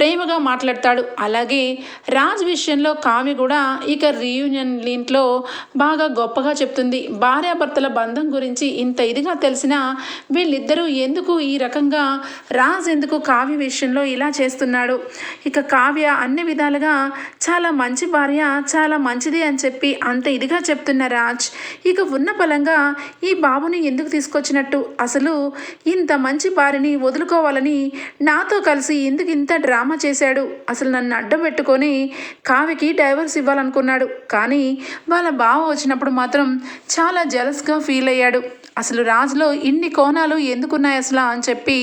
ప్రేమగా మాట్లాడతాడు. అలాగే రాజ్ విషయంలో కావ్య కూడా ఇక రీయూనియన్ ఇంట్లో బాగా గొప్పగా చెప్తుంది. భార్యాభర్తల బంధం గురించి ఇంత ఇదిగా తెలిసినా వీళ్ళిద్దరూ ఎందుకు ఈ రకంగా రాజ్ ఎందుకు కావ్య విషయంలో ఇలా చేస్తున్నాడు? ఇక కావ్య అన్ని విధాలుగా చాలా మంచి భార్య చాలా మంచిది అని చెప్పి అంత ఇదిగా చెప్తున్న రాజ్ ఇక ఉన్న ఫలంగా ఈ బాబుని ఎందుకు తీసుకొచ్చినట్టు? అసలు ఇంత మంచి భార్యని వదులుకోవాలని నాతో కలిసి ఎందుకు ఇంత డ్రామా చేశాడు. అసలు నన్ను అడ్డం పెట్టుకొని కావ్యకి డైవర్స్ ఇవ్వాలనుకున్నాడు. కానీ వాళ్ళ బావ వచ్చినప్పుడు మాత్రం చాలా జలస్గా ఫీల్ అయ్యాడు. అసలు రాజులో ఇన్ని కోణాలు ఎందుకున్నాయి అసలు అని చెప్పి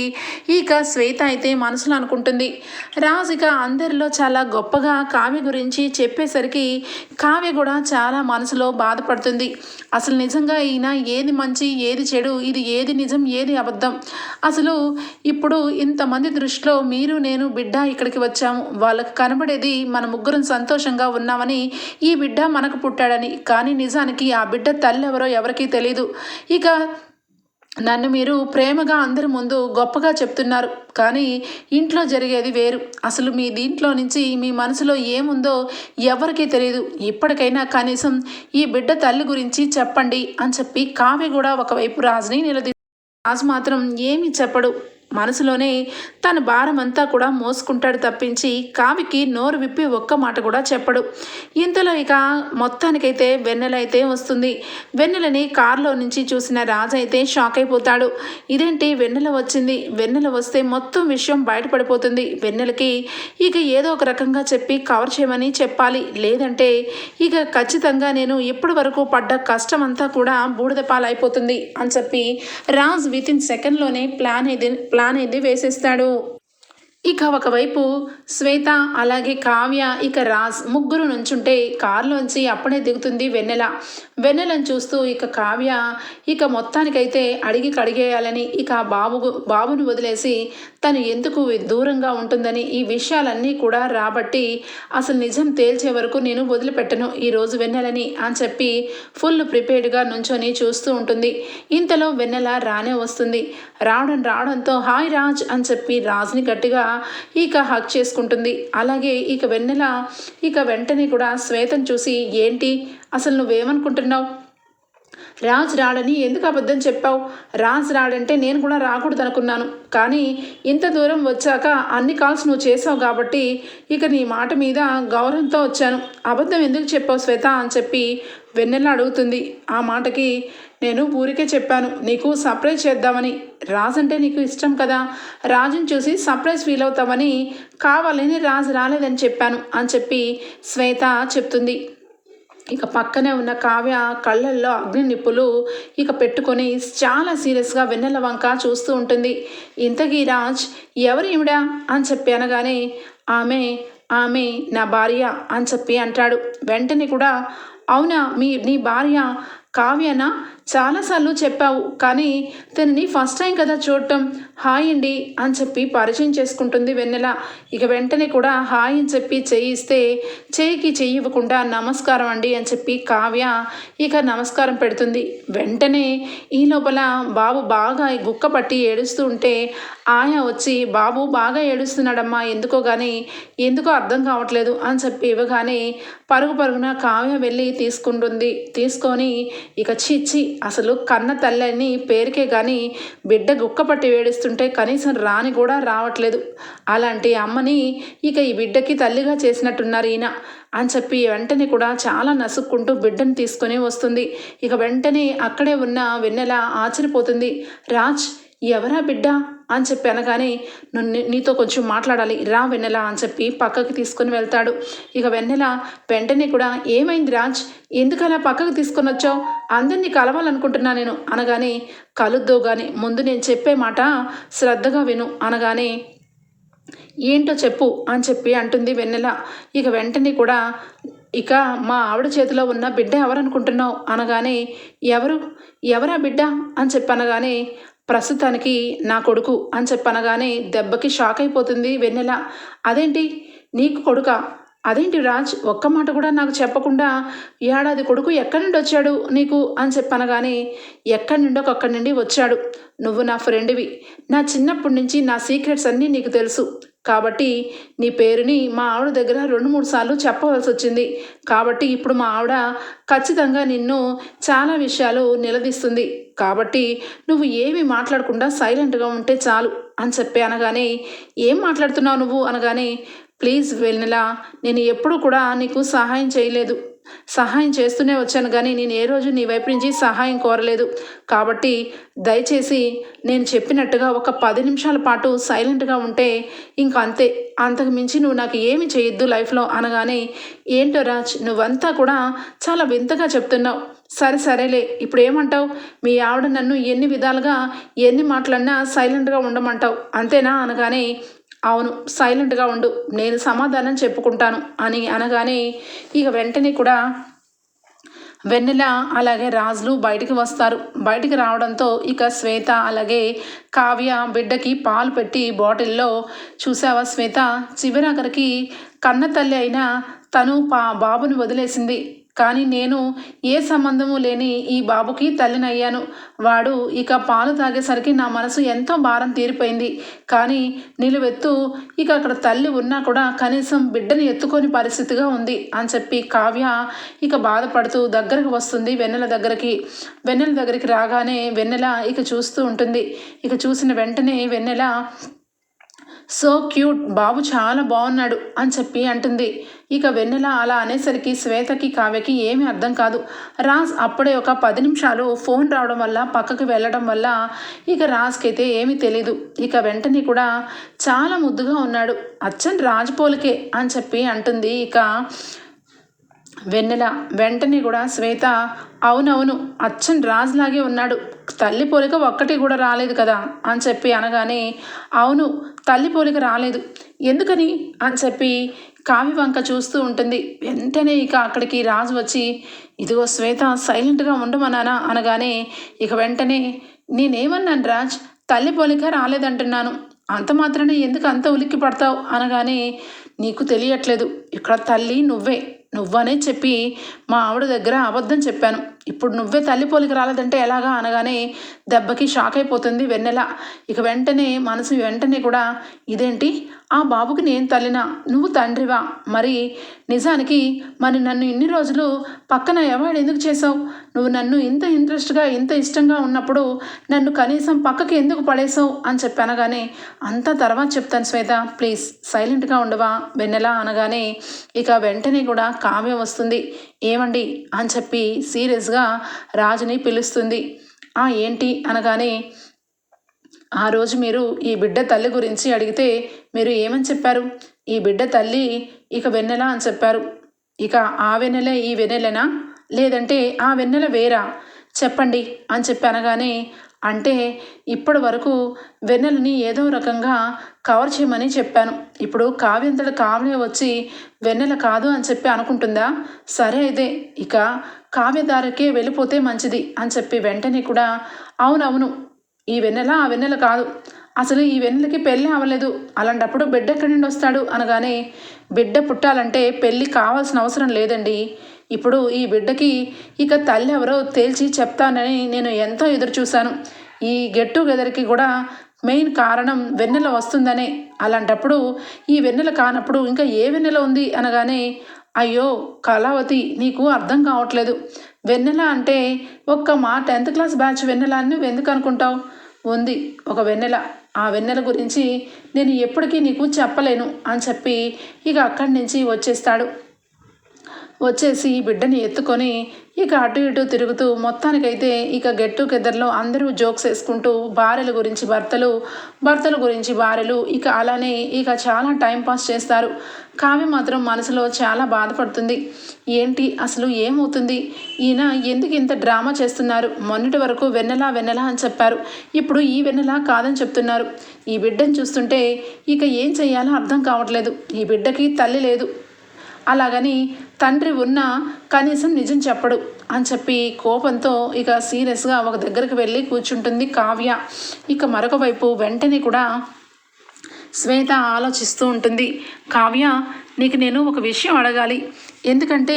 ఇక శ్వేత అయితే మనసులో అనుకుంటుంది. రాజు ఇక అందరిలో చాలా గొప్పగా కావ్య గురించి చెప్పేసరికి కావ్య కూడా చాలా మనసులో బాధపడుతుంది. అసలు నిజంగా ఈయన ఏది మంచి ఏది చెడు ఇది ఏది నిజం ఏది అబద్ధం? అసలు ఇప్పుడు ఇంతమంది దృష్టిలో మీరు నేను బిడ్డ ఇక్కడికి వచ్చాము. వాళ్ళకి కనబడేది మన ముగ్గురం సంతోషంగా ఉన్నామని ఈ బిడ్డ మనకు పుట్టాడని. కానీ నిజానికి ఆ బిడ్డ తల్లి ఎవరో ఎవరికీ తెలియదు ఇక నన్ను మీరు ప్రేమగా అందరి ముందు గొప్పగా చెప్తున్నారు కానీ ఇంట్లో జరిగేది వేరు. అసలు మీ దీంట్లో నుంచి మీ మనసులో ఏముందో ఎవరికీ తెలియదు ఇప్పటికైనా కనీసం ఈ బిడ్డ తల్లి గురించి చెప్పండి అని చెప్పి కావ్య కూడా ఒకవైపు రాజుని నిలదీ రాజు మాత్రం ఏమీ చెప్పడు. మనసులోనే తన భారం అంతా కూడా మోసుకుంటాడు తప్పించి కావికి నోరు విప్పి ఒక్క మాట కూడా చెప్పడు. ఇంతలో ఇక మొత్తానికైతే వెన్నెలైతే వస్తుంది. వెన్నెలని కారులో నుంచి చూసిన రాజు అయితే షాక్ అయిపోతాడు. ఇదేంటి వెన్నెల వచ్చింది? వెన్నెల వస్తే మొత్తం విషయం బయటపడిపోతుంది. వెన్నెలకి ఇక ఏదో ఒక రకంగా చెప్పి కవర్ చేయమని చెప్పాలి. లేదంటే ఇక ఖచ్చితంగా నేను ఇప్పటి వరకు పడ్డ కష్టం అంతా కూడా బూడిద పాలైపోతుంది అని చెప్పి రాజ్ విత్ ఇన్ సెకండ్లోనే ప్లాన్ ఇది ప్లాన్ ఇది వేసేస్తాడు. ఇక ఒకవైపు శ్వేత అలాగే కావ్య ఇక రాజ్ ముగ్గురు నుంచుంటే కారులోంచి అప్పుడే దిగుతుంది వెన్నెల. వెన్నెలను చూస్తూ ఇక కావ్య ఇక మొత్తానికైతే అడిగి కడిగేయాలని ఇక బాబు బాబును వదిలేసి తను ఎందుకు దూరంగా ఉంటుందని ఈ విషయాలన్నీ కూడా రాబట్టి అసలు నిజం తేల్చే వరకు నేను వదిలిపెట్టను ఈరోజు వెన్నెలని అని చెప్పి ఫుల్ ప్రిపేర్డ్గా నుంచొని చూస్తూ ఉంటుంది. ఇంతలో వెన్నెల రానే వస్తుంది. రావడం రావడంతో హాయ్ రాజ్ అని చెప్పి రాజ్ని గట్టిగా ఇక హక్ చేసుకుంటుంది. అలాగే ఇక వెన్నెల ఇక వెంటనే కూడా శ్వేతను చూసి ఏంటి? అసలు నువ్వేమనుకుంటున్నావు? రాజ్ రాడని ఎందుకు అబద్ధం చెప్పావు? రాజ్ రాడంటే నేను కూడా రాకూడదు అనుకున్నాను. కానీ ఇంత దూరం వచ్చాక అన్ని కాల్స్ నువ్వు చేసావు కాబట్టి ఇక నీ మాట మీద గౌరవంతో వచ్చాను. అబద్ధం ఎందుకు చెప్పావు శ్వేత అని చెప్పి వెన్నెల అడుగుతుంది. ఆ మాటకి నేను ఊరికే చెప్పాను నీకు సర్ప్రైజ్ చేద్దామని. రాజు అంటే నీకు ఇష్టం కదా? రాజుని చూసి సర్ప్రైజ్ ఫీల్ అవుతామని కావాలని రాజు రాలేదని చెప్పాను అని చెప్పి శ్వేత చెప్తుంది. ఇక పక్కనే ఉన్న కావ్య కళ్ళల్లో అగ్ని నిప్పులు ఇక పెట్టుకొని చాలా సీరియస్గా వెన్నెల వంక చూస్తూ ఉంటుంది. ఇంతకీ రాజ్ ఎవరు ఈవిడా? అని చెప్పి అనగానే ఆమె ఆమె నా భార్య అని చెప్పి అంటాడు. వెంటనే కూడా అవునా మీ నీ భార్య కావ్యన చాలాసార్లు చెప్పావు కానీ తనని ఫస్ట్ టైం కదా చూడటం. హాయ్ అండి అని చెప్పి పరిచయం చేసుకుంటుంది వెన్నెల. ఇక వెంటనే కూడా హాయ్ అని చెప్పి చేయిస్తే చేయికి చెయ్యికి చెయ్యి ఇవ్వకుండా నమస్కారం అండి అని చెప్పి కావ్య ఇక నమస్కారం పెడుతుంది. వెంటనే ఈ లోపల బాబు బాగా గుక్క పట్టి ఏడుస్తూ ఉంటే ఆయా వచ్చి బాబు బాగా ఏడుస్తున్నాడమ్మా ఎందుకో కానీ ఎందుకో అర్థం కావట్లేదు అని చెప్పి ఇవ్వగానే పరుగు పరుగున కావ్య వెళ్ళి తీసుకుంటుంది. తీసుకొని ఇక చీచి అసలు కన్న తల్లని పేరుకే కానీ బిడ్డ గుక్క పట్టి వేడిస్తుంటే కనీసం రాని కూడా రావట్లేదు. అలాంటి అమ్మని ఇక ఈ బిడ్డకి తల్లిగా చేసినట్టున్నారు ఈయన అని చెప్పి వెంటనే కూడా చాలా నసుక్కుంటూ బిడ్డను తీసుకొని వస్తుంది. ఇక వెంటనే అక్కడే ఉన్న వెన్నెల ఆశ్చర్యపోతుంది. రాజ్ ఎవరా బిడ్డ? అని చెప్పి అనగానే "నువ్వు- నీతో కొంచెం మాట్లాడాలి. రా వెన్నెల అని చెప్పి పక్కకి తీసుకుని వెళ్తాడు. ఇక వెన్నెల వెంటనే కూడా ఏమైంది రాజ్? ఎందుకు అలా పక్కకు తీసుకుని వచ్చావు? అందరినీ కలవాలనుకుంటున్నా నేను అనగానే కలుద్దో కానీ ముందు నేను చెప్పే మాట శ్రద్ధగా విను అనగానే ఏంటో చెప్పు అని చెప్పి అంటుంది వెన్నెల. ఇక వెంటనే కూడా ఇక మా ఆవిడ చేతిలో ఉన్న బిడ్డ ఎవరనుకుంటున్నావు? అనగానే ఎవరు? ఎవరా బిడ్డ? అని చెప్పి అనగానే ప్రస్తుతానికి నా కొడుకు అని చెప్పనగానే దెబ్బకి షాక్ అయిపోతుంది వెన్నెల. అదేంటి? నీకు కొడుక? అదేంటి రాజ్? ఒక్క మాట కూడా నాకు చెప్పకుండా ఏడాది కొడుకు ఎక్కడి నుండి వచ్చాడు నీకు? అని చెప్పనగానే ఎక్కడి నుండో అక్కడి నుండి వచ్చాడు. నువ్వు నా ఫ్రెండ్వి నా చిన్నప్పటి నుంచి నా సీక్రెట్స్ అన్నీ నీకు తెలుసు. కాబట్టి నీ పేరుని మా ఆవిడ దగ్గర రెండు మూడు సార్లు చెప్పవలసి వచ్చింది. కాబట్టి ఇప్పుడు మా ఆవిడ ఖచ్చితంగా నిన్ను చాలా విషయాలు నిలదీస్తుంది. కాబట్టి నువ్వు ఏమి మాట్లాడకుండా సైలెంట్గా ఉంటే చాలు అని చెప్పి అనగానే ఏం మాట్లాడుతున్నావు నువ్వు? అనగానే ప్లీజ్ వెన్నెలా నేను ఎప్పుడూ కూడా నీకు సహాయం చేయలేదు. సహాయం చేస్తూనే వచ్చాను కానీ నేను ఏ రోజు నీ వైపు నుంచి సహాయం కోరలేదు. కాబట్టి దయచేసి నేను చెప్పినట్టుగా ఒక పది నిమిషాల పాటు సైలెంట్గా ఉంటే ఇంక అంతే. అంతకు మించి నువ్వు నాకు ఏమి చేయొద్దు లైఫ్లో అనగానే ఏంటో రాజ్ నువ్వంతా కూడా చాలా వింతగా చెప్తున్నావు. సరే సరేలే ఇప్పుడు ఏమంటావు? మీ ఆవిడ నన్ను ఎన్ని విధాలుగా ఎన్ని మాటలన్నా సైలెంట్గా ఉండమంటావు. అంతేనా? అనగానే అవును సైలెంట్గా ఉండు. నేను సమాధానం చెప్పుకుంటాను అని అనగానే ఇక వెంటనే కూడా వెన్నెల అలాగే రాజులు బయటికి వస్తారు. బయటికి రావడంతో ఇక శ్వేత అలాగే కావ్య బిడ్డకి పాలు పెట్టి బాటిల్లో చూసావా శ్వేత? చివరాఖరికి కన్న తల్లి అయినా తను పా బాబుని వదిలేసింది. కానీ నేను ఏ సంబంధము లేని ఈ బాబుకి తల్లినయ్యాను. వాడు ఇక పాలు తాగేసరికి నా మనసు ఎంతో భారం తీరిపోయింది. కానీ నిలువెత్తు ఇక అక్కడ తల్లి ఉన్నా కూడా కనీసం బిడ్డని ఎత్తుకొని పరిస్థితిగా ఉంది అని చెప్పి కావ్య ఇక బాధపడుతూ దగ్గరకు వస్తుంది వెన్నెల దగ్గరికి. వెన్నెల దగ్గరికి రాగానే వెన్నెల ఇక చూస్తూ ఉంటుంది. ఇక చూసిన వెంటనే వెన్నెల సో క్యూట్ బాబు చాలా బాగున్నాడు అని చెప్పి అంటుంది. ఇక వెన్నెల అలా అనేసరికి శ్వేతకి కావ్యకి ఏమీ అర్థం కాదు. రాజ్ అప్పుడే ఒక పది నిమిషాలు ఫోన్ రావడం వల్ల పక్కకి వెళ్ళడం వల్ల ఇక రాజ్కైతే ఏమీ తెలీదు. ఇక వెంటనే కూడా చాలా ముద్దుగా ఉన్నాడు. అచ్చన్ రాజ్ పోలికే అని చెప్పి అంటుంది. ఇక వెన్నెల వెంటనే కూడా శ్వేత అవునవును అచ్చన్ రాజులాగే ఉన్నాడు. తల్లి పోలిక ఒక్కటి కూడా రాలేదు కదా అని చెప్పి అనగానే అవును తల్లి పోలిక రాలేదు. ఎందుకని అని చెప్పి కావి వంక చూస్తూ ఉంటుంది. వెంటనే ఇక అక్కడికి రాజు వచ్చి ఇదిగో శ్వేత సైలెంట్గా ఉండమన్నానా? అనగానే ఇక వెంటనే నేనేమన్నాను రాజ్ తల్లి పోలిక రాలేదంటున్నాను. అంత మాత్రానే ఎందుకు అంత ఉలిక్కి పడతావు అనగానే నీకు తెలియట్లేదు. ఇక్కడ తల్లి నువ్వే. నువ్వనే చెప్పి మా ఆవిడ దగ్గర అబద్ధం చెప్పాను. ఇప్పుడు నువ్వే తల్లి పోలికి రాలేదంటే ఎలాగా అనగానే దెబ్బకి షాక్ అయిపోతుంది వెన్నెల. ఇక వెంటనే మనసు వెంటనే కూడా ఇదేంటి? ఆ బాబుకి నేను తల్లినా నువ్వు తండ్రివా? మరి నిజానికి మరి నన్ను ఇన్ని రోజులు పక్కన అవాయిడ్ ఎందుకు చేసావు నువ్వు నన్ను ఇంత ఇంట్రెస్ట్గా ఇంత ఇష్టంగా ఉన్నప్పుడు నన్ను కనీసం పక్కకి ఎందుకు పడేసావు అని చెప్పి అనగానే అంతా తర్వాత చెప్తాను శ్వేత ప్లీజ్ సైలెంట్గా ఉండవా? వెన్నెలా? అనగానే ఇక వెంటనే కూడా కావ్యం వస్తుంది. ఏమండి? అని చెప్పి సీరియస్గా రాజుని పిలుస్తుంది. ఆ ఏంటి? అనగానే ఆ రోజు మీరు ఈ బిడ్డ తల్లి గురించి అడిగితే మీరు ఏమని చెప్పారు? ఈ బిడ్డ తల్లి ఇక వెన్నెల అని చెప్పారు. ఇక ఆ వెన్నెలే ఈ వెన్నెలనా? లేదంటే ఆ వెన్నెల వేరా? చెప్పండి అని చెప్పి అనగానే అంటే ఇప్పటి వరకు వెన్నెలని ఏదో రకంగా కవర్ చేయమని చెప్పాను. ఇప్పుడు కావ్యంతట కావ్య వచ్చి వెన్నెల కాదు అని చెప్పి అనుకుంటుందా? సరే అయితే ఇక కావ్యదారకే వెళ్ళిపోతే మంచిది అని చెప్పి వెంటనే కూడా అవునవును ఈ వెన్నెల ఆ వెన్నెల కాదు. అసలు ఈ వెన్నెలకి పెళ్ళి అవ్వలేదు. అలాంటప్పుడు బిడ్డ ఎక్కడి నుండి వస్తాడు? అనగానే బిడ్డ పుట్టాలంటే పెళ్ళి కావాల్సిన అవసరం లేదండి. ఇప్పుడు ఈ బిడ్డకి ఇక తల్లి ఎవరో తేల్చి చెప్తానని నేను ఎంతో ఎదురు చూశాను. ఈ గెట్ టుగెదర్కి కూడా మెయిన్ కారణం వెన్నెల వస్తుందనే. అలాంటప్పుడు ఈ వెన్నెల కానప్పుడు ఇంకా ఏ వెన్నెల ఉంది? అనగానే అయ్యో కళావతి నీకు అర్థం కావట్లేదు. వెన్నెల అంటే ఒక్క మా టెన్త్ క్లాస్ బ్యాచ్ వెన్నెల అని నువ్వు ఎందుకు అనుకుంటావు? ఉంది. ఒక వెన్నెల. ఆ వెన్నెల గురించి నేను ఎప్పటికీ నీకు చెప్పలేను అని చెప్పి ఇక అక్కడి నుంచి వచ్చేస్తాడు. వచ్చేసి ఈ బిడ్డని ఎత్తుకొని ఇక అటు ఇటు తిరుగుతూ మొత్తానికైతే ఇక గెట్ టుగెదర్లో అందరూ జోక్స్ వేసుకుంటూ భార్యల గురించి భర్తలు భర్తల గురించి భార్యలు ఇక అలానే ఇక చాలా టైం పాస్ చేస్తారు. కావ్య మాత్రం మనసులో చాలా బాధపడుతుంది. ఏంటి? అసలు ఏమవుతుంది? ఈయన ఎందుకు ఇంత డ్రామా చేస్తున్నారు? మొన్నటి వరకు వెన్నెలా వెన్నెలా అని చెప్పారు. ఇప్పుడు ఈ వెన్నెలా కాదని చెప్తున్నారు. ఈ బిడ్డను చూస్తుంటే ఇక ఏం చేయాలో అర్థం కావట్లేదు. ఈ బిడ్డకి తల్లి లేదు. అలాగని తండ్రి ఉన్న కనీసం నిజం చెప్పడు అని చెప్పి కోపంతో ఇక సీరియస్గా ఒక దగ్గరికి వెళ్ళి కూర్చుంటుంది కావ్య. ఇక మరొక వైపు వెంటనే కూడా శ్వేత ఆలోచిస్తూ ఉంటుంది. కావ్య నీకు నేను ఒక విషయం అడగాలి. ఎందుకంటే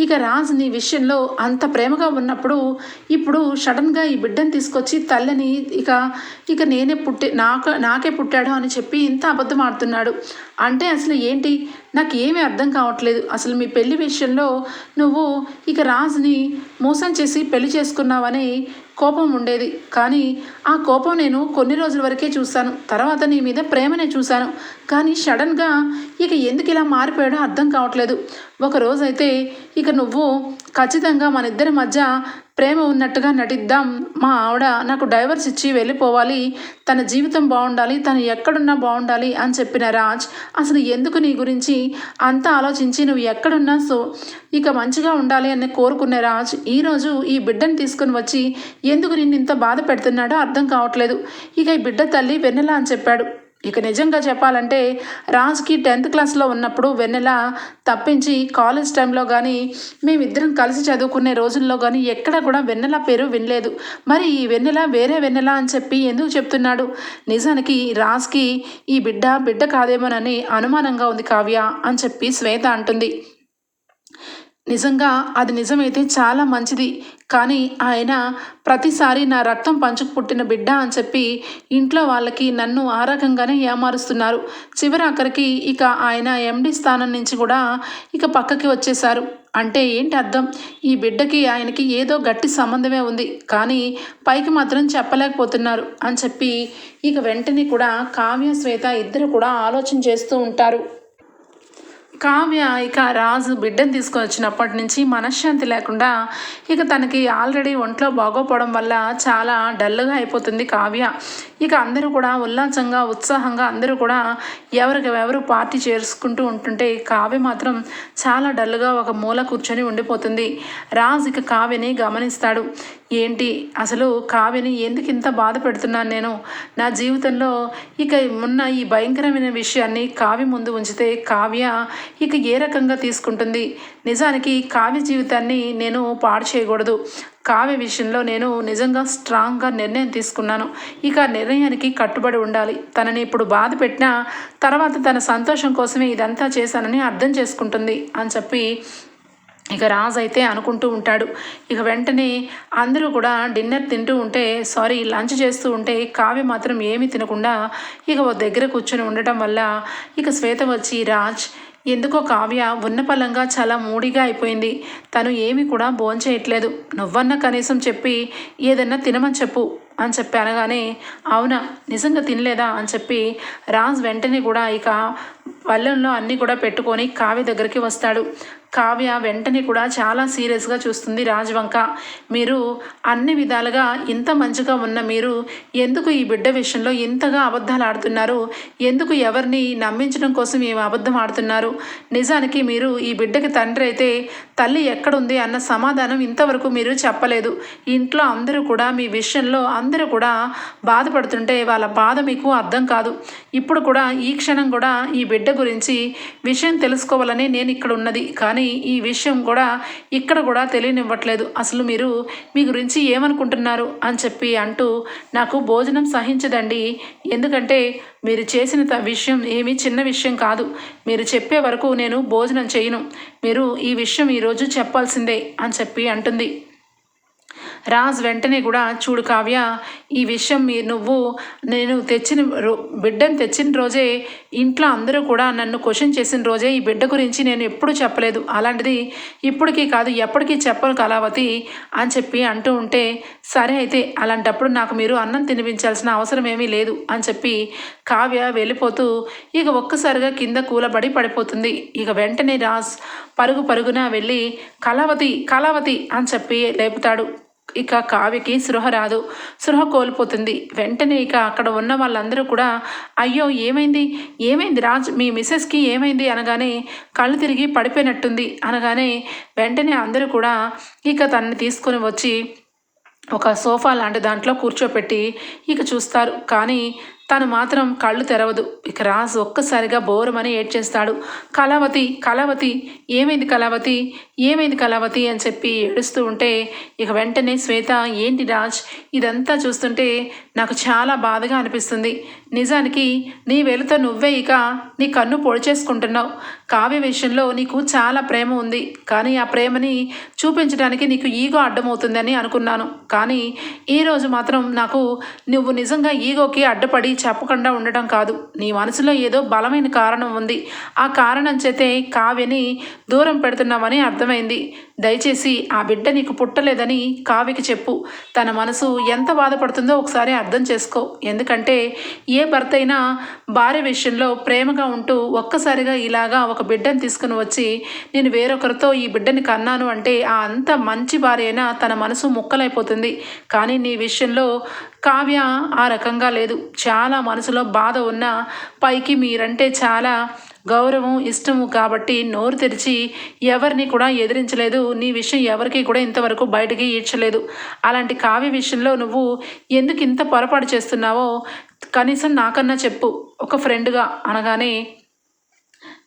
ఇక రాజు నీ విషయంలో అంత ప్రేమగా ఉన్నప్పుడు ఇప్పుడు సడన్గా ఈ బిడ్డను తీసుకొచ్చి తల్లిని ఇక ఇక నేనే పుట్టి నాకు నాకే పుట్టాడు అని చెప్పి ఇంత అబద్ధం ఆడుతున్నాడు. అంటే అసలు ఏంటి? నాకు ఏమీ అర్థం కావట్లేదు. అసలు మీ పెళ్ళి విషయంలో నువ్వు ఇక రాజ్ని మోసం చేసి పెళ్ళి చేసుకున్నావని కోపం ఉండేది. కానీ ఆ కోపం నేను కొన్ని రోజుల వరకే చూశాను తర్వాత నీ మీద ప్రేమనే చూశాను. కానీ సడన్గా ఇక ఎందుకు ఇలా మారిపోయాడో అర్థం కావట్లేదు. ఒక రోజైతే ఇక నువ్వు ఖచ్చితంగా మన ఇద్దరి మధ్య ప్రేమ ఉన్నట్టుగా నటిద్దాం. మా ఆవిడ నాకు డైవర్స్ ఇచ్చి వెళ్ళిపోవాలి. తన జీవితం బాగుండాలి. తను ఎక్కడున్నా బాగుండాలి అని చెప్పిన రాజ్ అసలు ఎందుకు నీ గురించి అంతా ఆలోచించి నువ్వు ఎక్కడున్నా సో ఇక మంచిగా ఉండాలి అని కోరుకునే రాజ్ ఈరోజు ఈ బిడ్డను తీసుకుని వచ్చి ఎందుకు నిన్ను ఇంత బాధ పెడుతున్నాడో అర్థం కావట్లేదు. ఇక ఈ బిడ్డ తల్లి వెన్నెల అని చెప్పాడు. ఇక నిజంగా చెప్పాలంటే రాజ్కి టెన్త్ క్లాస్లో ఉన్నప్పుడు వెన్నెల తప్పించి కాలేజ్ టైంలో కానీ మేమిద్దరం కలిసి చదువుకునే రోజుల్లో కానీ ఎక్కడ కూడా వెన్నెల పేరు వినలేదు. మరి ఈ వెన్నెల వేరే వెన్నెల అని చెప్పి ఎందుకు చెప్తున్నాడు? నిజానికి రాజ్కి ఈ బిడ్డ బిడ్డ కాదేమోనని అనుమానంగా ఉంది కావ్య అని చెప్పి శ్వేత అంటుంది. నిజంగా అది నిజమైతే చాలా మంచిది. కానీ ఆయన ప్రతిసారి నా రక్తం పంచుకు పుట్టిన బిడ్డ అని చెప్పి ఇంట్లో వాళ్ళకి నన్ను ఆ రకంగానే ఏమారుస్తున్నారు. చివరి అక్కడికి ఇక ఆయన ఎండి స్థానం నుంచి కూడా ఇక పక్కకి వచ్చేశారు. అంటే ఏంటి అర్థం? ఈ బిడ్డకి ఆయనకి ఏదో గట్టి సంబంధమే ఉంది. కానీ పైకి మాత్రం చెప్పలేకపోతున్నారు అని చెప్పి ఇక వెంటనే కూడా కావ్య శ్వేత ఇద్దరు కూడా ఆలోచన చేస్తూ ఉంటారు. కావ్య ఇక రాజు బిడ్డను తీసుకొని వచ్చినప్పటి నుంచి మనశ్శాంతి లేకుండా ఇక తనకి ఆల్రెడీ ఒంట్లో బాగోపోవడం వల్ల చాలా డల్గా అయిపోతుంది కావ్య. ఇక అందరూ కూడా ఉల్లాసంగా ఉత్సాహంగా అందరూ కూడా ఎవరికెవరు పార్టీ చేసుకుంటూ ఉంటుంటే కావ్య మాత్రం చాలా డల్గా ఒక మూల కూర్చొని ఉండిపోతుంది. రాజు ఇక కావ్యని గమనిస్తాడు. ఏంటి? అసలు కావ్యని ఎందుకు ఇంత బాధ పెడుతున్నాను నేను? నా జీవితంలో ఇక ఉన్న ఈ భయంకరమైన విషయాన్ని కావ్య ముందు ఉంచితే కావ్య ఇక ఏ రకంగా తీసుకుంటుంది? నిజానికి కావ్య జీవితాన్ని నేను పాడు చేయకూడదు. కావ్య విషయంలో నేను నిజంగా స్ట్రాంగ్గా నిర్ణయం తీసుకున్నాను. ఇక నిర్ణయానికి కట్టుబడి ఉండాలి. తనని ఇప్పుడు బాధ పెట్టినా తర్వాత తన సంతోషం కోసమే ఇదంతా చేశానని అర్థం చేసుకుంటుంది అని చెప్పి ఇక రాజు అయితే అనుకుంటూ ఉంటాడు. ఇక వెంటనే అందరూ కూడా డిన్నర్ తింటూ ఉంటే సారీ లంచ్ చేస్తూ ఉంటే కావ్య మాత్రం ఏమీ తినకుండా ఇక ఓ దగ్గర కూర్చొని ఉండటం వల్ల ఇక శ్వేత వచ్చి రాజ్ ఎందుకో కావ్య ఉన్నపలంగా చాలా మూడిగా అయిపోయింది. తను ఏమి కూడా భోంచేయట్లేదు నువ్వన్న కనీసం చెప్పి ఏదన్నా తినమని చెప్పు అని చెప్పి అనగానే అవునా నిజంగా తినలేదా అని చెప్పి రాజ్ వెంటనే కూడా ఇక పళ్ళెంలో అన్నీ కూడా పెట్టుకొని కావ్య దగ్గరికి వస్తాడు. కావ్య వెంటనే కూడా చాలా సీరియస్గా చూస్తుంది రాజవంక. మీరు అన్ని విధాలుగా ఇంత మంచిగా ఉన్న మీరు ఎందుకు ఈ బిడ్డ విషయంలో ఇంతగా అబద్ధాలు ఆడుతున్నారు? ఎందుకు ఎవరిని నమ్మించడం కోసం ఏమి అబద్ధం ఆడుతున్నారు? నిజానికి మీరు ఈ బిడ్డకి తండ్రి అయితే తల్లి ఎక్కడుంది అన్న సమాధానం ఇంతవరకు మీరు చెప్పలేదు. ఇంట్లో అందరూ కూడా మీ విషయంలో అందరూ కూడా బాధపడుతుంటే వాళ్ళ బాధ మీకు అర్థం కాదు. ఇప్పుడు కూడా ఈ క్షణం కూడా ఈ బిడ్డ గురించి విషయం తెలుసుకోవాలని నేను ఇక్కడ ఉన్నది. కానీ ఈ విషయం కూడా ఇక్కడ కూడా తెలియనివ్వట్లేదు. అసలు మీరు మీ గురించి ఏమనుకుంటున్నారు అని చెప్పి అంటూ నాకు భోజనం సహించదండి. ఎందుకంటే మీరు చేసిన త- విషయం ఏమీ చిన్న విషయం కాదు. మీరు చెప్పే వరకు నేను భోజనం చేయను. మీరు ఈ విషయం ఈరోజు చెప్పాల్సిందే అని చెప్పి అంటుంది. రాజ్ వెంటనే కూడా చూడు కావ్య ఈ విషయం మీ నువ్వు నేను తెచ్చిన రో బిడ్డను తెచ్చిన రోజే ఇంట్లో అందరూ కూడా నన్ను క్వశ్చన్ చేసిన రోజే ఈ బిడ్డ గురించి నేను ఎప్పుడు చెప్పలేదు. అలాంటిది ఇప్పటికీ కాదు ఎప్పటికీ చెప్పను కళావతి అని చెప్పి అంటూ ఉంటే సరే అయితే అలాంటప్పుడు నాకు మీరు అన్నం తినిపించాల్సిన అవసరం ఏమీ లేదు అని చెప్పి కావ్య వెళ్ళిపోతూ ఇక ఒక్కసారిగా కింద కూలబడి పడిపోతుంది. ఇక వెంటనే రాజ్ పరుగు పరుగున వెళ్ళి కళావతి కళావతి అని చెప్పి లేపుతాడు. ఇక కావ్యకి సృహ రాదు. సృహ కోల్పోతుంది. వెంటనే ఇక అక్కడ ఉన్న వాళ్ళందరూ కూడా అయ్యో ఏమైంది? ఏమైంది రాజ్? మీ మిస్సెస్కి ఏమైంది? అనగానే కళ్ళు తిరిగి పడిపోయినట్టుంది. అనగానే వెంటనే అందరూ కూడా ఇక తనని తీసుకొని వచ్చి ఒక సోఫా లాంటి దాంట్లో కూర్చోపెట్టి ఇక చూస్తారు. కానీ తను మాత్రం కళ్ళు తెరవదు. ఇక రాజు ఒక్కసారిగా బోరమని ఏడ్చేస్తాడు. కళావతి కళావతి ఏమైంది కళావతి? ఏమైంది కళావతి అని చెప్పి ఏడుస్తూ ఉంటే ఇక వెంటనే శ్వేత ఏంటి రాజ్? ఇదంతా చూస్తుంటే నాకు చాలా బాధగా అనిపిస్తుంది. నిజానికి నీ వెలుతో నువ్వే ఇక నీ కన్ను పొడిచేసుకుంటున్నావు కావ్య విషయంలో నీకు చాలా ప్రేమ ఉంది. కానీ ఆ ప్రేమని చూపించడానికి నీకు ఈగో అడ్డమవుతుందని అనుకున్నాను. కానీ ఈరోజు మాత్రం నాకు నువ్వు నిజంగా ఈగోకి అడ్డపడి చెప్పకుండా ఉండటం కాదు. నీ మనసులో ఏదో బలమైన కారణం ఉంది. ఆ కారణం చేతే కావ్యని దూరం పెడుతున్నామని అర్థమైంది. దయచేసి ఆ బిడ్డ నీకు పుట్టలేదని కావ్యకి చెప్పు. తన మనసు ఎంత బాధపడుతుందో ఒకసారి అర్థం చేసుకో. ఎందుకంటే ఏ భర్త అయినా భార్య విషయంలో ప్రేమగా ఉంటూ ఒక్కసారిగా ఇలాగా ఒక బిడ్డను తీసుకుని వచ్చి నేను వేరొకరితో ఈ బిడ్డని కన్నాను అంటే ఆ అంత మంచి భార్య అయినా తన మనసు ముక్కలైపోతుంది. కానీ నీ విషయంలో కావ్య ఆ రకంగా లేదు. చాలా మనసులో బాధ ఉన్న పైకి మీరంటే చాలా గౌరవం ఇష్టము కాబట్టి నోరు తెరిచి ఎవరిని కూడా ఎదిరించలేదు. నీ విషయం ఎవరికి కూడా ఇంతవరకు బయటికి ఈడ్చలేదు. అలాంటి కావ్య విషయంలో నువ్వు ఎందుకు ఇంత పొరపాటు చేస్తున్నావో కనీసం నాకన్నా చెప్పు. ఒక ఫ్రెండ్గా అనగానే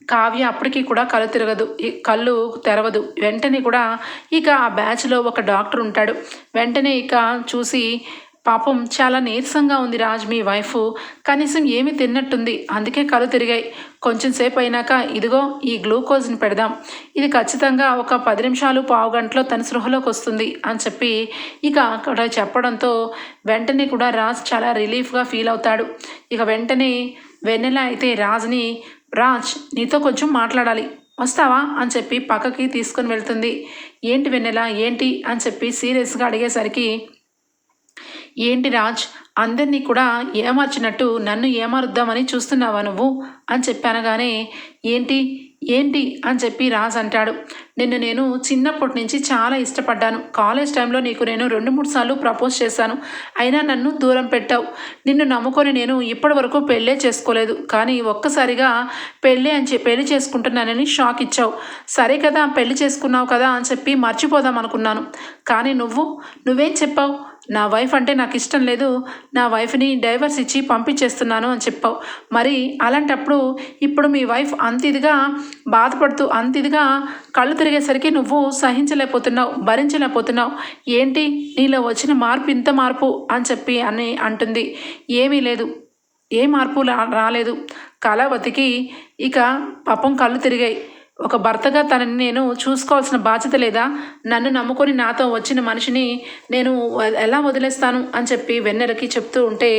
కావ్య అప్పటికీ కూడా కళ్ళు తిరగదు. కళ్ళు తెరవదు. వెంటనే కూడా ఇక ఆ బ్యాచ్లో ఒక డాక్టర్ ఉంటాడు. వెంటనే ఇక చూసి పాపం చాలా నీరసంగా ఉంది రాజ్ మీ వైఫ్. కనీసం ఏమి తిన్నట్టుంది. అందుకే కళ్ళు తిరిగాయి. కొంచెం సేపు అయినాక ఇదిగో ఈ గ్లూకోజ్ని పెడదాం. ఇది ఖచ్చితంగా ఒక పది నిమిషాలు పావు గంటలో తన సృహలోకి వస్తుంది అని చెప్పి ఇక అక్కడ చెప్పడంతో వెంటనే కూడా రాజ్ చాలా రిలీఫ్గా ఫీల్ అవుతాడు. ఇక వెంటనే వెన్నెల అయితే రాజ్ని రాజ్ నీతో కొంచెం మాట్లాడాలి. వస్తావా? అని చెప్పి పక్కకి తీసుకొని వెళ్తుంది. ఏంటి వెన్నెల? ఏంటి? అని చెప్పి సీరియస్గా అడిగేసరికి ఏంటి రాజ్? అందరినీ కూడా ఏమార్చినట్టు నన్ను ఏమారుద్దామని చూస్తున్నావా నువ్వు? అని చెప్పానగానే ఏంటి? ఏంటి? అని చెప్పి రాజ్ అంటాడు. నిన్ను నేను చిన్నప్పటి నుంచి చాలా ఇష్టపడ్డాను. కాలేజ్ టైంలో నీకు నేను రెండు మూడు సార్లు ప్రపోజ్ చేశాను. అయినా నన్ను దూరం పెట్టావు. నిన్ను నమ్ముకొని నేను ఇప్పటి వరకు పెళ్ళే చేసుకోలేదు. కానీ ఒక్కసారిగా పెళ్ళి అని చెప్పి పెళ్ళి చేసుకుంటున్నానని షాక్ ఇచ్చావు. సరే కదా పెళ్ళి చేసుకున్నావు కదా అని చెప్పి మర్చిపోదాం అనుకున్నాను. కానీ నువ్వు నువ్వేం చెప్పావు? నా వైఫ్ అంటే నాకు ఇష్టం లేదు. నా వైఫ్ని డైవర్స్ ఇచ్చి పంపించేస్తున్నాను అని చెప్పావు. మరి అలాంటప్పుడు ఇప్పుడు మీ వైఫ్ అంత ఇదిగా బాధపడుతూ అంత ఇదిగా కళ్ళు తిరిగేసరికి నువ్వు సహించలేకపోతున్నావు భరించలేకపోతున్నావు. ఏంటి? నీలో వచ్చిన మార్పు ఇంత మార్పు అని చెప్పి అని అంటుంది. ఏమీ లేదు. ఏ మార్పు రాలేదు. కళావతికి ఇక పాపం కళ్ళు తిరిగాయి. ఒక భర్తగా తనని నేను చూసుకోవాల్సిన బాధ్యత లేదా నన్ను నమ్ముకొని నాతో వచ్చిన మనిషిని నేను ఎలా వదిలేస్తాను అని చెప్పి వెన్నెలకి చెప్తూ ఉంటే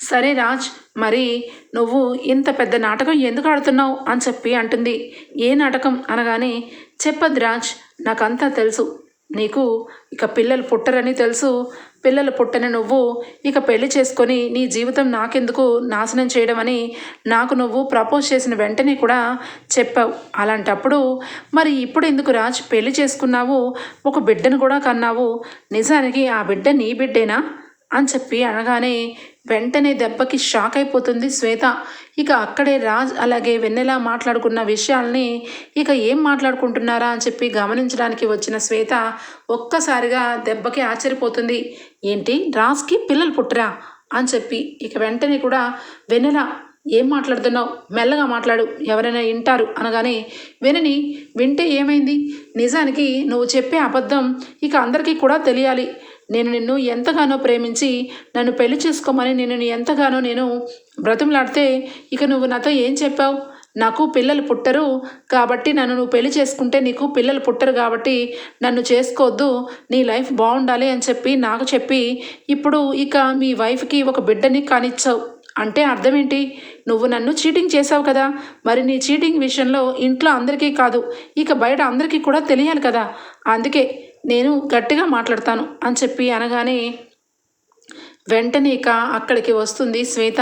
సరే రాజ్ మరి నువ్వు ఇంత పెద్ద నాటకం ఎందుకు ఆడుతున్నావు? అని చెప్పి అంటుంది. ఏ నాటకం? అనగానే చెప్పద్దు రాజ్ నాకంతా తెలుసు. నీకు ఇక పిల్లలు పుట్టరని తెలుసు. పిల్లలు పుట్టని నువ్వు ఇక పెళ్ళి చేసుకొని నీ జీవితం నాకెందుకు నాశనం చేయడం అని నాకు నువ్వు ప్రపోజ్ చేసిన వెంటనే కూడా చెప్పావు. అలాంటప్పుడు మరి ఇప్పుడు ఎందుకు రాజ్ పెళ్ళి చేసుకున్నావు? ఒక బిడ్డను కూడా కన్నావు. నిజానికి ఆ బిడ్డ నీ బిడ్డేనా? అని చెప్పి అనగానే వెంటనే దెబ్బకి షాక్ అయిపోతుంది శ్వేత. ఇక అక్కడే రాజ్ అలాగే వెన్నెలా మాట్లాడుకున్న విషయాల్ని ఇక ఏం మాట్లాడుకుంటున్నారా అని చెప్పి గమనించడానికి వచ్చిన శ్వేత ఒక్కసారిగా దెబ్బకి ఆశ్చర్యపోతుంది. ఏంటి? రాజ్కి పిల్లలు పుట్టరా? అని చెప్పి ఇక వెంటనే కూడా వెన్నెల ఏం మాట్లాడుతున్నావు? మెల్లగా మాట్లాడు ఎవరైనా వింటారు అనగానే వినని వింటే ఏమైంది? నిజానికి నువ్వు చెప్పే అబద్ధం ఇక అందరికీ కూడా తెలియాలి. నేను నిన్ను ఎంతగానో ప్రేమించి నన్ను పెళ్ళి చేసుకోమని నేను ఎంతగానో నేను బ్రతిమలాడితే ఇక నువ్వు నాతో ఏం చెప్పావు? నాకు పిల్లలు పుట్టరు కాబట్టి నన్ను నువ్వు పెళ్ళి చేసుకుంటే నీకు పిల్లలు పుట్టరు కాబట్టి నన్ను చేసుకోవద్దు నీ లైఫ్ బాగుండాలి అని చెప్పి నాకు చెప్పి ఇప్పుడు ఇక మీ వైఫ్కి ఒక బిడ్డని కానిచ్చావు. అంటే అర్థం ఏంటి? నువ్వు నన్ను చీటింగ్ చేసావు కదా. మరి నీ చీటింగ్ విషయంలో ఇంట్లో అందరికీ కాదు ఇక బయట అందరికీ కూడా తెలియాలి కదా. అందుకే నేను గట్టిగా మాట్లాడతాను అని చెప్పి అనగానే వెంటనే ఇక అక్కడికి వస్తుంది శ్వేత.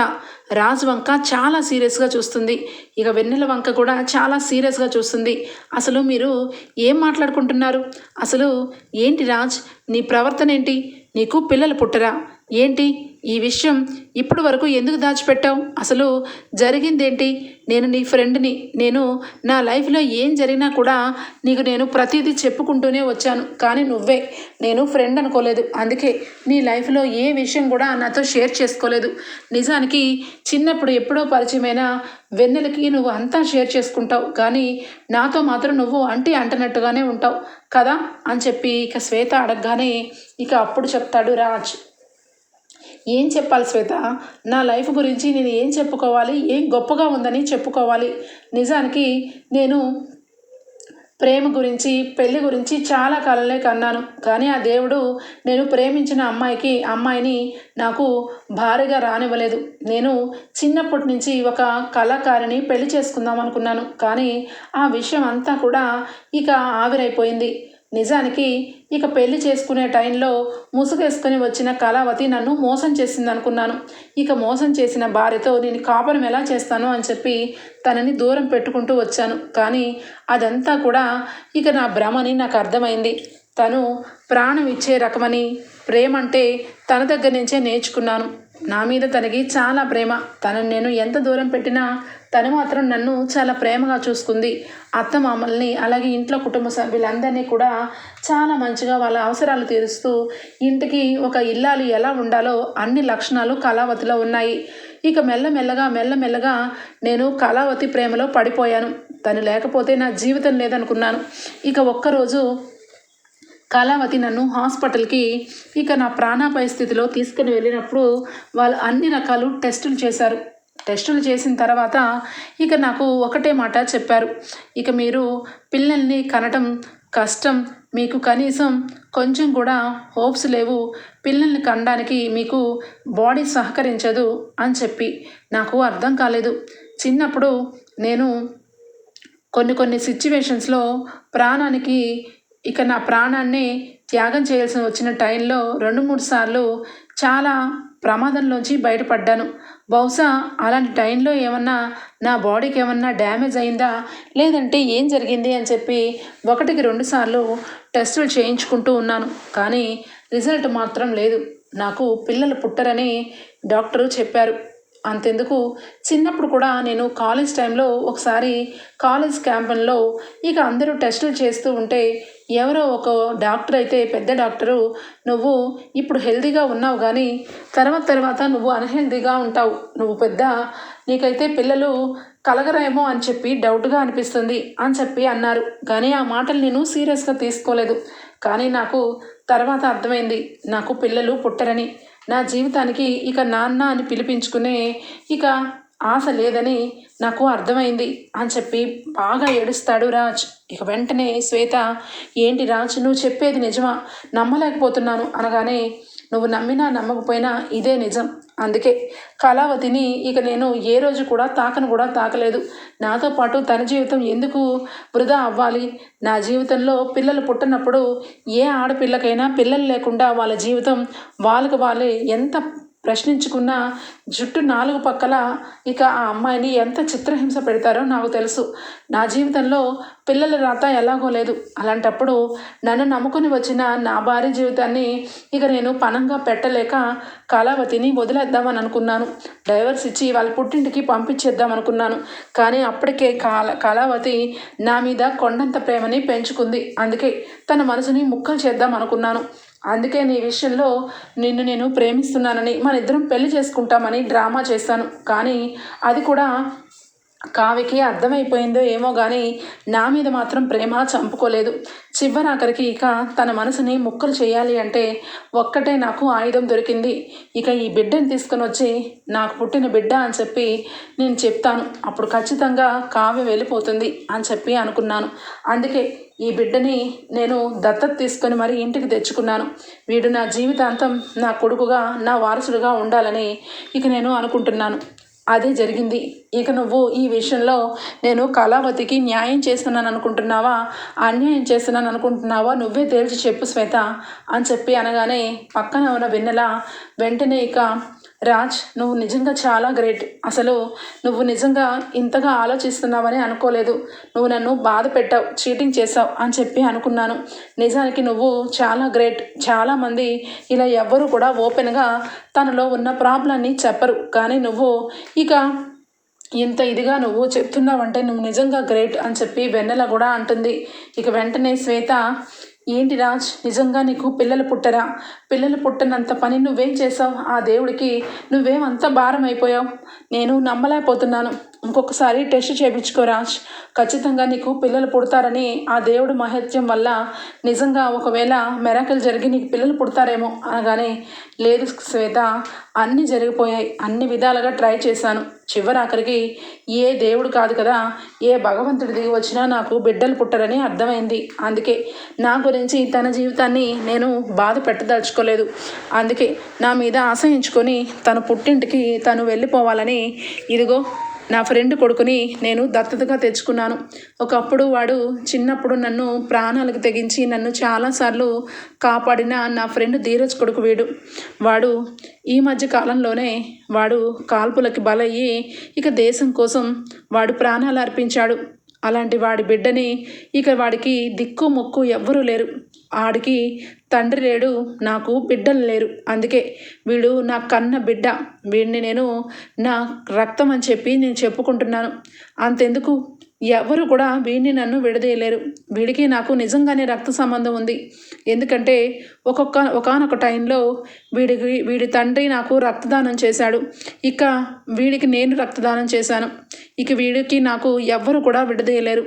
రాజు వంక చాలా సీరియస్గా చూస్తుంది. ఇక వెన్నెల వంక కూడా చాలా సీరియస్గా చూస్తుంది. అసలు మీరు ఏం మాట్లాడుకుంటున్నారు? అసలు ఏంటి రాజ్? నీ ప్రవర్తన ఏంటి? నీకు పిల్లలు పుట్టరా? ఏంటి? ఈ విషయం ఇప్పుడు వరకు ఎందుకు దాచిపెట్టావు? అసలు జరిగిందేంటి? నేను నీ ఫ్రెండ్ని నేను నా లైఫ్లో ఏం జరిగినా కూడా నీకు నేను ప్రతిదీ చెప్పుకుంటూనే వచ్చాను. కానీ నువ్వే నేను ఫ్రెండ్ అనుకోలేదు. అందుకే నీ లైఫ్లో ఏ విషయం కూడా నాతో షేర్ చేసుకోలేదు. నిజానికి చిన్నప్పుడు ఎప్పుడో పరిచయమైన వెన్నెలకి నువ్వు అంతా షేర్ చేసుకుంటావు. కానీ నాతో మాత్రం నువ్వు అంటే అంటనట్టుగానే ఉంటావు. కదా? అని చెప్పి ఇక శ్వేత అడగగానే ఇక అప్పుడు చెప్తాడు రాజ్. ఏం చెప్పాలి శ్వేత? నా లైఫ్ గురించి నేను ఏం చెప్పుకోవాలి? ఏం గొప్పగా ఉందని చెప్పుకోవాలి. నిజానికి నేను ప్రేమ గురించి పెళ్ళి గురించి చాలా కాలంలో కన్నాను. కానీ ఆ దేవుడు నేను ప్రేమించిన అమ్మాయికి అమ్మాయిని నాకు భారీగా రానివ్వలేదు. నేను చిన్నప్పటి నుంచి ఒక కళాకారిని పెళ్ళి చేసుకుందాం అనుకున్నాను. కానీ ఆ విషయం అంతా కూడా ఇక ఆవిరైపోయింది. నిజానికి ఇక పెళ్ళి చేసుకునే టైంలో ముసుగేసుకొని వచ్చిన కళావతి నన్ను మోసం చేసింది అనుకున్నాను ఇక మోసం చేసిన భార్యతో నేను కాపురం ఎలా చేస్తాను అని చెప్పి తనని దూరం పెట్టుకుంటూ వచ్చాను. కానీ అదంతా కూడా ఇక నా భ్రమని నాకు అర్థమైంది. తను ప్రాణం ఇచ్చే రకమని ప్రేమ అంటే తన దగ్గర నుంచే నేర్చుకున్నాను. నా మీద తనకి చాలా ప్రేమ. తనను నేను ఎంత దూరం పెట్టినా తను మాత్రం నన్ను చాలా ప్రేమగా చూసుకుంది. అత్త మామల్ని అలాగే ఇంట్లో కుటుంబ సభ్యులందరినీ కూడా చాలా మంచిగా వాళ్ళ అవసరాలు తీరుస్తూ ఇంటికి ఒక ఇల్లాలు ఎలా ఉండాలో అన్ని లక్షణాలు కళావతిలో ఉన్నాయి. ఇక మెల్లమెల్లగా మెల్లమెల్లగా నేను కళావతి ప్రేమలో పడిపోయాను. తను లేకపోతే నా జీవితం లేదనుకున్నాను. ఇక ఒక్కరోజు కళావతి నన్ను హాస్పిటల్కి ఇక నా ప్రాణాపాయ స్థితిలో తీసుకుని వెళ్ళినప్పుడు వాళ్ళు అన్ని రకాలు టెస్టులు చేశారు. టెస్టులు చేసిన తర్వాత ఇక నాకు ఒకటే మాట చెప్పారు. ఇక మీరు పిల్లల్ని కనటం కష్టం మీకు కనీసం కొంచెం కూడా హోప్స్ లేవు. పిల్లల్ని కనడానికి మీకు బాడీ సహకరించదు అని చెప్పి. నాకు అర్థం కాలేదు. చిన్నప్పుడు నేను కొన్ని కొన్ని సిచ్యువేషన్స్లో ప్రాణానికి ఇక నా ప్రాణాన్ని త్యాగం చేయాల్సి వచ్చిన టైంలో రెండు మూడు సార్లు చాలా ప్రమాదంలోంచి బయటపడ్డాను. బహుశా అలాంటి టైంలో ఏమన్నా నా బాడీకి ఏమన్నా డ్యామేజ్ అయిందా? లేదంటే ఏం జరిగింది? అని చెప్పి ఒకటికి రెండు సార్లు టెస్టులు చేయించుకుంటూ ఉన్నాను. కానీ రిజల్ట్ మాత్రం లేదు. నాకు పిల్లలు పుట్టరని డాక్టరు చెప్పారు. అంతెందుకు? చిన్నప్పుడు కూడా నేను కాలేజ్ టైంలో ఒకసారి కాలేజ్ క్యాంపన్లో ఇక అందరూ టెస్టులు చేస్తూ ఉంటే ఎవరో ఒక డాక్టర్ అయితే పెద్ద డాక్టరు నువ్వు ఇప్పుడు హెల్తీగా ఉన్నావు కానీ తర్వాత తర్వాత నువ్వు అన్హెల్తీగా ఉంటావు. నువ్వు పెద్ద నీకైతే పిల్లలు కలగరేమో అని చెప్పి డౌట్గా అనిపిస్తుంది అని చెప్పి అన్నారు. కానీ ఆ మాటలు నేను సీరియస్గా తీసుకోలేదు. కానీ నాకు తర్వాత అర్థమైంది. నాకు పిల్లలు పుట్టరని. నా జీవితానికి ఇక నాన్న అని పిలిపించుకునే ఇక ఆశ లేదని నాకు అర్థమైంది అని చెప్పి బాగా ఏడుస్తాడు రాజ్. ఇక వెంటనే శ్వేత ఏంటి రాజ్ నువ్వు చెప్పేది నిజమా? నమ్మలేకపోతున్నాను. అనగానే నువ్వు నమ్మినా నమ్మకపోయినా ఇదే నిజం. అందుకే కళావతిని ఇక నేను ఏ రోజు కూడా తాకను కూడా తాకలేదు. నాతో పాటు తన జీవితం ఎందుకు వృధా అవ్వాలి? నా జీవితంలో పిల్లలు పుట్టినప్పుడు ఏ ఆడపిల్లకైనా పిల్లలు లేకుండా వాళ్ళ జీవితం వాళ్ళకు వాళ్ళే ఎంత ప్రశ్నించుకున్న జుట్టు నాలుగు పక్కల ఇక ఆ అమ్మాయిని ఎంత చిత్రహింస పెడతారో నాకు తెలుసు. నా జీవితంలో పిల్లల రాత ఎలాగో లేదు. అలాంటప్పుడు నన్ను నమ్ముకుని వచ్చిన నా భార్య జీవితాన్ని ఇక నేను పణంగా పెట్టలేక కళావతిని వదిలేద్దామని అనుకున్నాను. డైవర్స్ ఇచ్చి వాళ్ళ పుట్టింటికి పంపించేద్దాం అనుకున్నాను కానీ అప్పటికే కాల కళావతి నా మీద కొండంత ప్రేమని పెంచుకుంది. అందుకే తన మనసుని ముక్కలు చేద్దాం అనుకున్నాను అందుకే నీ విషయంలో నిన్ను నేను ప్రేమిస్తున్నానని మన ఇద్దరం పెళ్ళి చేసుకుంటామని డ్రామా చేశాను కానీ అది కూడా కావికి అర్థమైపోయిందో ఏమో కానీ నా మీద మాత్రం ప్రేమ చంపుకోలేదు. చివరాఖరికి ఇక తన మనసుని ముక్కలు చేయాలి అంటే ఒక్కటే నాకు ఆయుధం దొరికింది. ఇక ఈ బిడ్డని తీసుకొని వచ్చి నాకు పుట్టిన బిడ్డ అని చెప్పి నేను చెప్తాను. అప్పుడు ఖచ్చితంగా కావ్య వెళ్ళిపోతుంది అని చెప్పి అనుకున్నాను. అందుకే ఈ బిడ్డని నేను దత్తత తీసుకొని మరి ఇంటికి తెచ్చుకున్నాను. వీడు నా జీవితాంతం నా కొడుకుగా నా వారసుడుగా ఉండాలని ఇక నేను అనుకుంటున్నాను. అదే జరిగింది. ఇక నువ్వు ఈ విషయంలో నేను కళావతికి న్యాయం చేస్తున్నాను అనుకుంటున్నావా? అన్యాయం చేస్తున్నాను అనుకుంటున్నావా? నువ్వే తేల్చి చెప్పు శ్వేత అని చెప్పి అనగానే పక్కన ఉన్న వెన్నెల వెంటనే ఇక రాజ్ నువ్వు నిజంగా చాలా గ్రేట్. అసలు నువ్వు నిజంగా ఇంతగా ఆలోచిస్తున్నావని అనుకోలేదు. నువ్వు నన్ను బాధ పెట్టావు చీటింగ్ చేసావు అని చెప్పి అనుకున్నాను. నిజానికి నువ్వు చాలా గ్రేట్. చాలామంది ఇలా ఎవ్వరూ కూడా ఓపెన్గా తనలో ఉన్న ప్రాబ్లమ్ని చెప్పరు. కానీ నువ్వు ఇక ఇంత ఇదిగా నువ్వు చెప్తున్నావంటే నువ్వు నిజంగా గ్రేట్ అని చెప్పి వెన్నెల కూడా అంటుంది. ఇక వెంటనే శ్వేత ఏంటి రాజ్? నిజంగా నీకు పిల్లలు పుట్టరా? పిల్లలు పుట్టనంత పని నువ్వేం చేసావు ఆ దేవుడికి నువ్వేం అంత భారం అయిపోయావు? నేను నమ్మలేకపోతున్నాను. ఇంకొకసారి టెస్ట్ చేయించుకో రాజ్. ఖచ్చితంగా నీకు పిల్లలు పుడతారని ఆ దేవుడు మహత్యం వల్ల నిజంగా ఒకవేళ మెరాకిల్ జరిగి నీకు పిల్లలు పుడతారేమో అనగానే లేదు శ్వేత అన్నీ జరిగిపోయాయి. అన్ని విధాలుగా ట్రై చేశాను. చివరాఖరికి ఏ దేవుడు కాదు కదా ఏ భగవంతుడి దిగి వచ్చినా నాకు బిడ్డలు పుట్టరని అర్థమైంది. అందుకే నా గురించి తన జీవితాన్ని నేను బాధ పెట్టదలుచుకోలేదు. అందుకే నా మీద ఆశయించుకొని తన పుట్టింటికి తను వెళ్ళిపోవాలని ఇదిగో నా ఫ్రెండ్ కొడుకుని నేను దత్తతగా తెచ్చుకున్నాను. ఒకప్పుడు వాడు చిన్నప్పుడు నన్ను ప్రాణాలకు తెగించి నన్ను చాలాసార్లు కాపాడిన నా ఫ్రెండ్ ధీరజ్ కొడుకు వీడు. వాడు ఈ మధ్య కాలంలోనే వాడు కాల్పులకి బలయ్యి ఇక దేశం కోసం వాడు ప్రాణాలు అర్పించాడు. అలాంటి వాడి బిడ్డని ఇక వాడికి దిక్కు మొక్కు ఎవ్వరూ లేరు. ఆడికి తండ్రి లేడు నాకు బిడ్డలు లేరు. అందుకే వీడు నా కన్న బిడ్డ. వీడిని నేను నా రక్తం అని చెప్పి నేను చెప్పుకుంటున్నాను. అంతెందుకు? ఎవరు కూడా వీడిని నన్ను విడదీయలేరు. వీడికి నాకు నిజంగానే రక్త సంబంధం ఉంది. ఎందుకంటే ఒక్కొక్క ఒకనొక టైంలో వీడికి వీడి తండ్రి నాకు రక్తదానం చేశాడు. ఇక వీడికి నేను రక్తదానం చేశాను. ఇక వీడికి నాకు ఎవ్వరు కూడా విడదీయలేరు.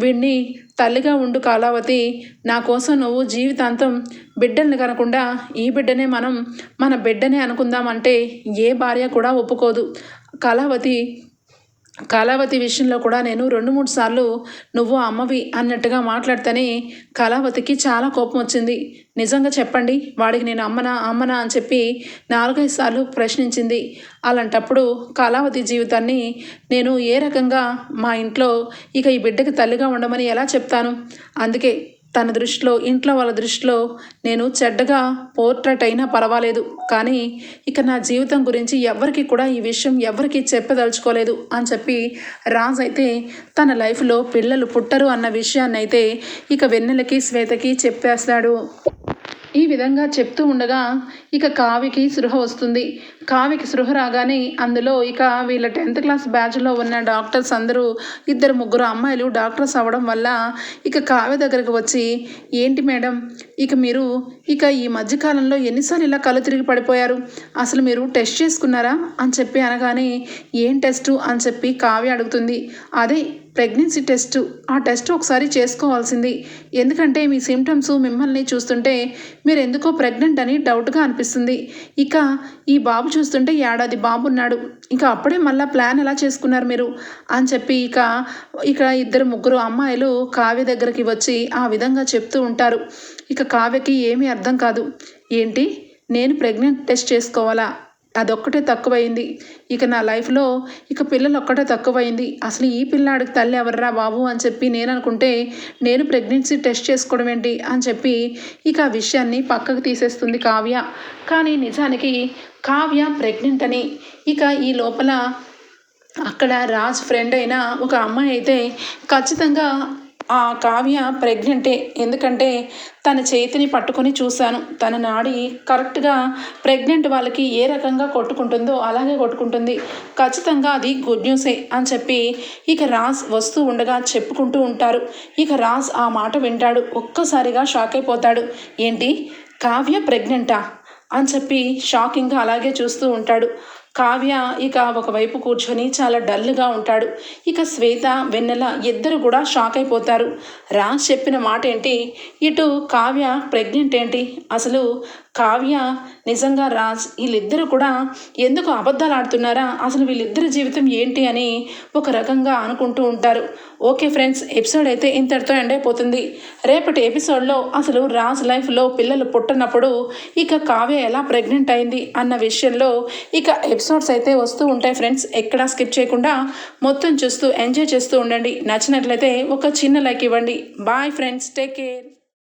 వీడిని తల్లిగా ఉండు కాలావతి నా కోసం నువ్వు జీవితాంతం బిడ్డల్ని కనకుండా ఈ బిడ్డనే మనం మన బిడ్డనే అనుకుందామంటే ఏ భార్య కూడా ఒప్పుకోదు. కళావతి కళావతి విషయంలో కూడా నేను రెండు మూడు సార్లు నువ్వు అమ్మవి అన్నట్టుగా మాట్లాడితేనే కళావతికి చాలా కోపం వచ్చింది. నిజంగా చెప్పండి వాడికి నేను అమ్మనా అమ్మనా అని చెప్పి నాలుగైదు సార్లు ప్రశ్నించింది. అలాంటప్పుడు కళావతి జీవితాన్ని నేను ఏ రకంగా మా ఇంట్లో ఇక ఈ బిడ్డకి తల్లిగా ఉండమని ఎలా చెప్తాను? అందుకే తన దృష్టిలో ఇంట్లో వాళ్ళ దృష్టిలో నేను చెడ్డగా పోర్ట్రేట్ అయినా పర్వాలేదు. కానీ ఇక నా జీవితం గురించి ఎవరికి కూడా ఈ విషయం ఎవరికి చెప్పదలుచుకోలేదు అని చెప్పి రాజ్ అయితే తన లైఫ్లో పిల్లలు పుట్టరు అన్న విషయాన్ని అయితే ఇక వెన్నెలకి శ్వేతకి చెప్పేస్తాడు. ఈ విధంగా చెప్తూ ఉండగా ఇక కావికి సృహ వస్తుంది. కావికి సృహ రాగానే అందులో ఇక వీళ్ళ టెన్త్ క్లాస్ బ్యాచ్లో ఉన్న డాక్టర్స్ అందరూ ఇద్దరు ముగ్గురు అమ్మాయిలు డాక్టర్స్ అవ్వడం వల్ల ఇక కావ్య దగ్గరకు వచ్చి ఏంటి మేడం ఇక మీరు ఇక ఈ మధ్యకాలంలో ఎన్నిసార్లు ఇలా కళ్ళు తిరిగి పడిపోయారు? అసలు మీరు టెస్ట్ చేసుకున్నారా? అని చెప్పి అనగానే ఏం టెస్టు? అని చెప్పి కావ్య అడుగుతుంది. అదే ప్రెగ్నెన్సీ టెస్ట్. ఆ టెస్ట్ ఒకసారి చేసుకోవాల్సింది. ఎందుకంటే మీ సిమ్టమ్స్ మిమ్మల్ని చూస్తుంటే మీరు ఎందుకో ప్రెగ్నెంట్ అని డౌట్గా అనిపిస్తుంది. ఇక ఈ బాబు చూస్తుంటే ఏడాది బాబు ఉన్నాడు ఇక అప్పుడే మళ్ళీ ప్లాన్ ఎలా చేసుకున్నారు మీరు? అని చెప్పి ఇక ఇక ఇద్దరు ముగ్గురు అమ్మాయిలు కావ్య దగ్గరికి వచ్చి ఆ విధంగా చెప్తూ ఉంటారు. ఇక కావ్యకి ఏమీ అర్థం కాదు. ఏంటి? నేను ప్రెగ్నెంట్ టెస్ట్ చేసుకోవాలా? అదొక్కటే తక్కువైంది. ఇక నా లైఫ్లో ఇక పిల్లలు ఒక్కటే తక్కువైంది. అసలు ఈ పిల్లాడికి తల్లి ఎవర్రా బాబు అని చెప్పి నేను అనుకుంటే నేను ప్రెగ్నెన్సీ టెస్ట్ చేసుకోవడం ఏంటి? అని చెప్పి ఇక ఆ విషయాన్ని పక్కకు తీసేస్తుంది కావ్య. కానీ నిజానికి కావ్య ప్రెగ్నెంట్ అని. ఇక ఈ లోపల అక్కడ రాజ్ ఫ్రెండ్ అయిన ఒక అమ్మాయి అయితే ఖచ్చితంగా ఆ కావ్య ప్రెగ్నెంటే ఎందుకంటే తన చేతిని పట్టుకొని చూశాను. తన నాడి కరెక్ట్గా ప్రెగ్నెంట్ వాళ్ళకి ఏ రకంగా కొట్టుకుంటుందో అలాగే కొట్టుకుంటుంది. ఖచ్చితంగా అది గుడ్ న్యూసే అని చెప్పి ఇక రాజ్ వస్తూ ఉండగా చెప్పుకుంటూ ఉంటారు. ఇక రాజ్ ఆ మాట వింటాడు. ఒక్కసారిగా షాక్ అయిపోతాడు. ఏంటి? కావ్య ప్రెగ్నెంటా అని చెప్పి షాకింగ్గా అలాగే చూస్తూ ఉంటాడు. కావ్య ఇక ఒకవైపు కూర్చొని చాలా డల్గా ఉంటాడు. ఇక శ్వేత వెన్నెల ఇద్దరు కూడా షాక్ అయిపోతారు. రాజ్ చెప్పిన మాట ఏంటి ఇటు కావ్య ప్రెగ్నెంట్ ఏంటి? అసలు కావ్య నిజంగా రాజ్ వీళ్ళిద్దరూ కూడా ఎందుకు అబద్ధాలు ఆడుతున్నారా? అసలు వీళ్ళిద్దరి జీవితం ఏంటి అని ఒక రకంగా అనుకుంటూ ఉంటారు. ఓకే ఫ్రెండ్స్ ఎపిసోడ్ అయితే ఇంతటితో ఎండ్ అయిపోతుంది. రేపటి ఎపిసోడ్లో అసలు రాజ్ లైఫ్లో పిల్లలు పుట్టినప్పుడు ఇక కావ్య ఎలా ప్రెగ్నెంట్ అయింది అన్న విషయంలో ఇక ఎపిసోడ్స్ అయితే వస్తూ ఉంటాయి ఫ్రెండ్స్. ఎక్కడా స్కిప్ చేయకుండా మొత్తం చూస్తూ ఎంజాయ్ చేస్తూ ఉండండి. నచ్చినట్లయితే ఒక చిన్న లైక్ ఇవ్వండి. Bye friends take care.